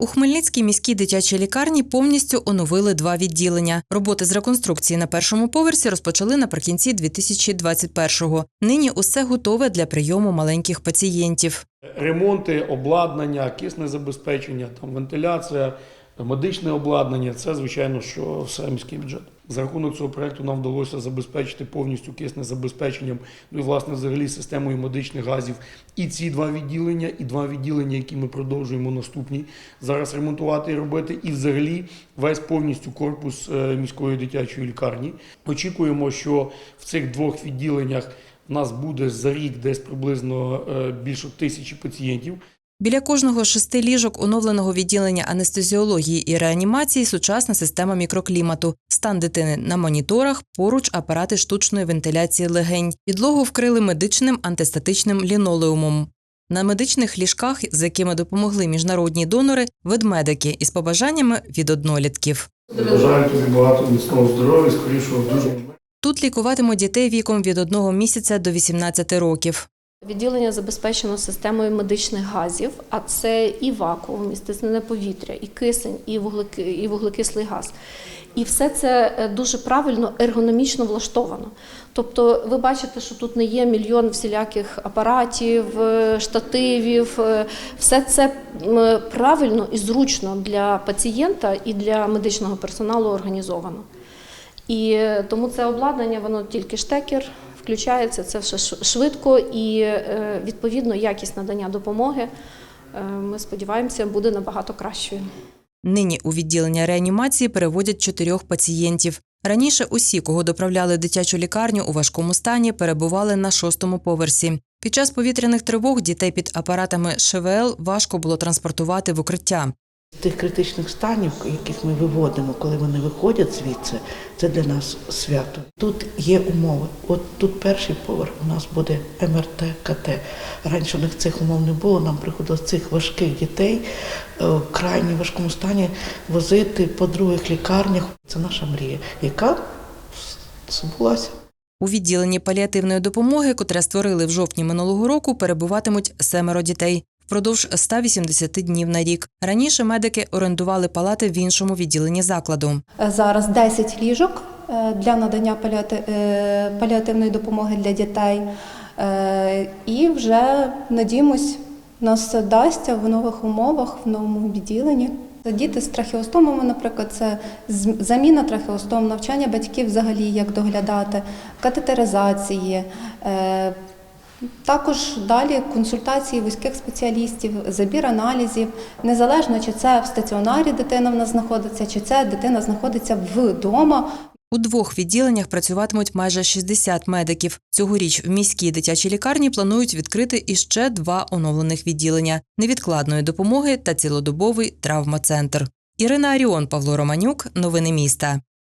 У Хмельницькій міській дитячій лікарні повністю оновили два відділення. Роботи з реконструкції на першому поверсі розпочали наприкінці 2021-го. Нині усе готове для прийому маленьких пацієнтів. Ремонти, обладнання, кисне забезпечення, там вентиляція, медичне обладнання це звичайно, що все міський бюджет. За рахунок цього проекту нам вдалося забезпечити повністю кисне забезпеченням, ну і власне взагалі системою медичних газів. І ці два відділення, і два відділення, які ми продовжуємо наступні зараз ремонтувати і робити, і взагалі весь повністю корпус е, міської дитячої лікарні. Очікуємо, що в цих двох відділеннях у нас буде за рік десь приблизно е, більше тисячі пацієнтів. Біля кожного шести ліжок оновленого відділення анестезіології і реанімації сучасна система мікроклімату, стан дитини на моніторах, поруч апарати штучної вентиляції легень. Підлогу вкрили медичним антистатичним лінолеумом. На медичних ліжках, з якими допомогли міжнародні донори, ведмедики із побажаннями від однолітків. Бажаю тобі багато міцного здоров'я, скорішого одужання. Тут лікуватимуть дітей віком від одного місяця до 18 років. Відділення забезпечено системою медичних газів, а це і вакуум, і стиснене повітря, і кисень, і вуглеки, і вуглекислий газ. І все це е, дуже правильно ергономічно влаштовано. Тобто, ви бачите, що тут не є мільйон всіляких апаратів, е, штативів. е, Все це правильно і зручно для пацієнта і для медичного персоналу організовано. І тому це обладнання, воно тільки штекер, включається це все швидко і е, відповідно якість надання допомоги. е, Ми сподіваємося, буде набагато кращою. Нині у відділення реанімації переводять чотирьох пацієнтів. Раніше усі, кого доправляли дитячу лікарню у важкому стані, перебували на шостому поверсі. Під час повітряних тривог дітей під апаратами ШВЛ важко було транспортувати в укриття. Тих критичних станів, яких ми виводимо, коли вони виходять звідси, це для нас свято. Тут є умови. От тут перший поверх у нас буде МРТ, КТ. Раніше у них цих умов не було. Нам приходилось цих важких дітей е, в крайні важкому стані возити по других лікарнях. Це наша мрія, яка збулася. У відділенні паліативної допомоги, котре створили в жовтні минулого року, перебуватимуть семеро дітей впродовж 180 днів на рік. Раніше медики орендували палати в іншому відділенні закладу. Зараз 10 ліжок е, для надання е, паліативної допомоги для дітей. Е, І вже надіємось, нас все вдасться в нових умовах, в новому відділенні. Діти з трахеостомами, наприклад, це заміна трахеостом, навчання батьків взагалі, як доглядати, катетеризації. Також далі консультації вузьких спеціалістів, забір аналізів, незалежно чи це в стаціонарі дитина в нас знаходиться, чи це дитина знаходиться вдома. У двох відділеннях працюватимуть майже 60 медиків. Цьогоріч в міській дитячій лікарні планують відкрити іще два оновлених відділення невідкладної допомоги та цілодобовий травмоцентр. Ірина Аріон, Павло Романюк. Новини міста.